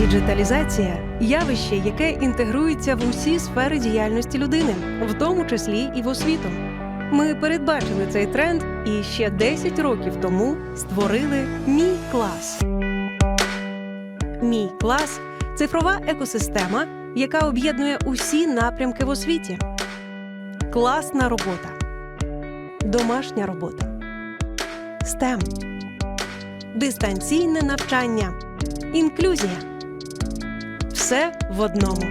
Діджиталізація явище, яке інтегрується в усі сфери діяльності людини, в тому числі і в освіту. Ми передбачили цей тренд і ще 10 років тому створили мій клас. Мій клас цифрова екосистема, яка об'єднує усі напрямки в освіті. Класна робота, домашня робота, STEM, дистанційне навчання, інклюзія. Все в одному.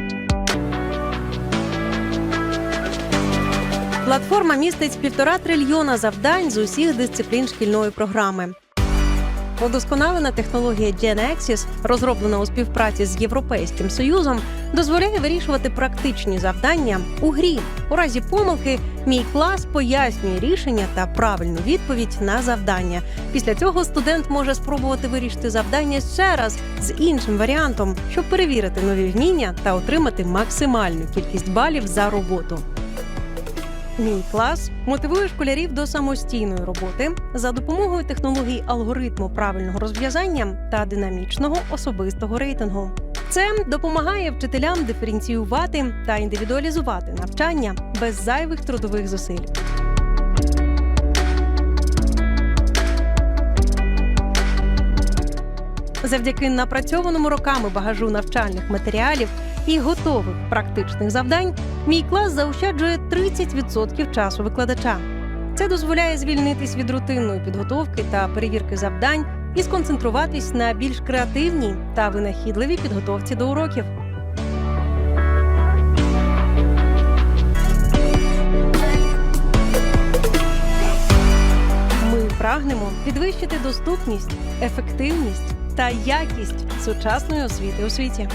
Платформа містить півтора трильйона завдань з усіх дисциплін шкільної програми. Удосконалена технологія GenAxis, розроблена у співпраці з Європейським Союзом, дозволяє вирішувати практичні завдання у грі. У разі помилки мій клас пояснює рішення та правильну відповідь на завдання. Після цього студент може спробувати вирішити завдання ще раз з іншим варіантом, щоб перевірити нові вміння та отримати максимальну кількість балів за роботу. Мій клас мотивує школярів до самостійної роботи за допомогою технологій алгоритму правильного розв'язання та динамічного особистого рейтингу. Це допомагає вчителям диференціювати та індивідуалізувати навчання без зайвих трудових зусиль. Завдяки напрацьованому роками багажу навчальних матеріалів і готових практичних завдань, мій клас заощаджує 30% часу викладача. Це дозволяє звільнитись від рутинної підготовки та перевірки завдань і сконцентруватись на більш креативній та винахідливій підготовці до уроків. Ми прагнемо підвищити доступність, ефективність та якість сучасної освіти у світі.